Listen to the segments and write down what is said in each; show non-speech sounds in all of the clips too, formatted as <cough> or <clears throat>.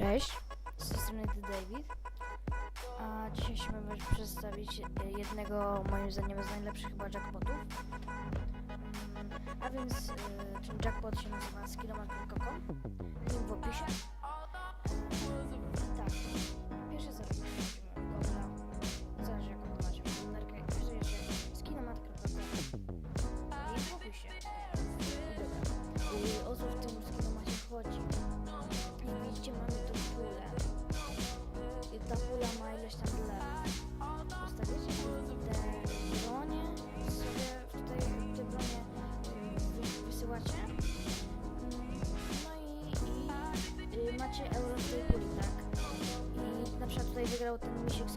Cześć, z tej strony The David. A dzisiaj chciałbym przedstawić e, jednego moim zdaniem z najlepszych chyba jackpotów. Mm, A więc e, ten jackpot się nazywa skillomat.com. Link w opisie. Pula ma ileś tam level. Postawicie te bronie sobie tutaj te bronie wy- wysyłacie. Mm, No i, i y, macie euro w tej puli, tak? I na przykład tutaj wygrał ten misiek z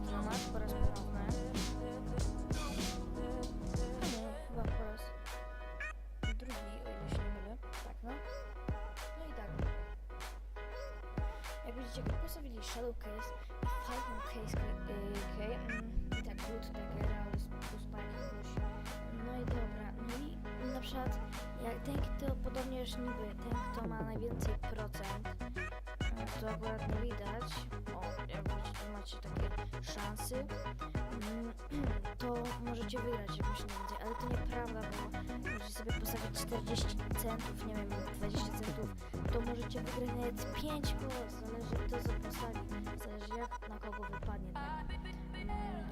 widzicie, jak postawili Shadow Case i Falcon Case y, mm, i tak Root Dagger, plus Spike Push. No i dobra, no i na przykład jak ten, kto podobnież niby ten, kto ma najwięcej procent, y, to akurat nie widać, o, jak widzicie, macie takie szanse, mm, <clears throat> to możecie wygrać jakąś najwięcej, ale to nieprawda, bo możecie sobie postawić 40 centów, nie wiem, 20 centów, to możecie wygrać nawet 5 koła, zależy kto co postawi, zależy jak na kogo wypadnie, tak?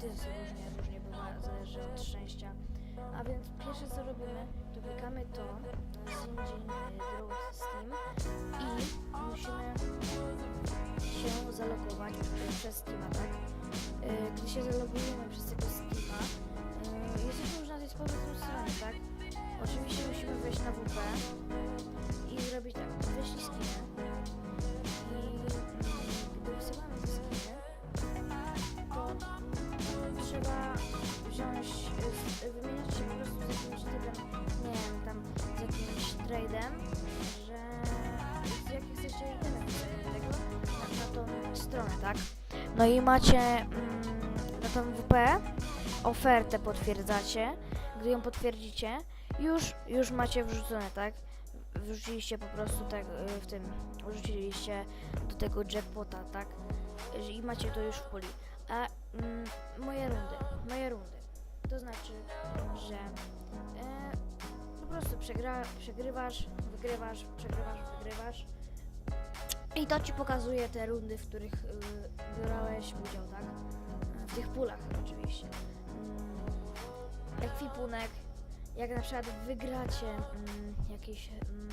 Jest różnie, różnie bywa, zależy od szczęścia. A więc pierwsze co robimy, to klikamy to, Dzień Draw Steam i musimy się zalogować przez Steama, tak? Y, Gdy się zalogujemy przez tego Steama, y, jesteśmy już na tej z powrotem No i macie mm, na tą WP ofertę potwierdzacie, gdy ją potwierdzicie, już, już macie wrzucone, tak? Wrzuciliście po prostu tak y, w tym, wrzuciliście do tego jackpota, tak? I macie to już w puli. A mm, moje rundy, moje rundy, to znaczy, że e, po prostu przegra, przegrywasz, wygrywasz, przegrywasz, wygrywasz. I to ci pokazuje te rundy, w których y, brałeś udział, tak? W tych pulach oczywiście. Mm, ekwipunek, jak na przykład wygracie mm, jakieś, mm,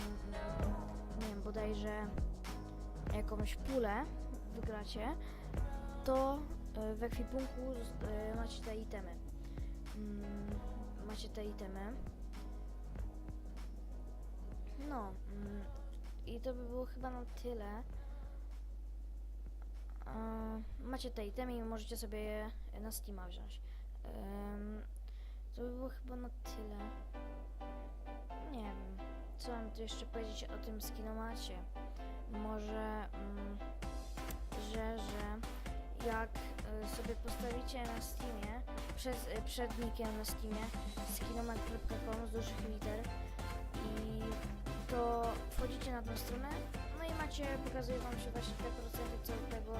nie wiem, bodajże jakąś pulę wygracie, to y, w ekwipunku y, macie te itemy. Mm, macie te itemy. No, i to by było chyba na tyle. E, macie te itemy i możecie sobie je na Steama wziąć. To by było chyba na tyle. Nie wiem, co mam tu jeszcze powiedzieć o tym skinomacie. Może, mm, że, że jak y, sobie postawicie na Steamie, przez, y, przed nickiem na Steamie, skinomat.com z dużych liter i to wchodzicie na tą stronę, no i macie, pokazuje wam się właśnie te procenty całego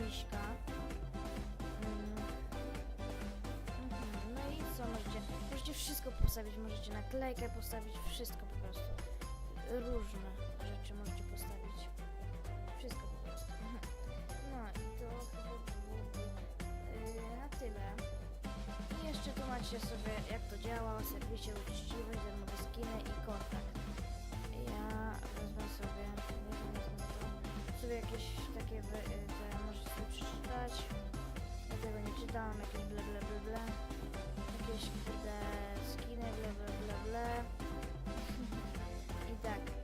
miśka. Mm. Mhm, No i co możecie? Możecie wszystko postawić, możecie naklejkę postawić, wszystko po prostu. Różne rzeczy możecie postawić. Wszystko po prostu. Mhm. No i to chyba yy, na tyle. I jeszcze tu macie sobie jak to działa, serwisie uczciwość, ale i tak.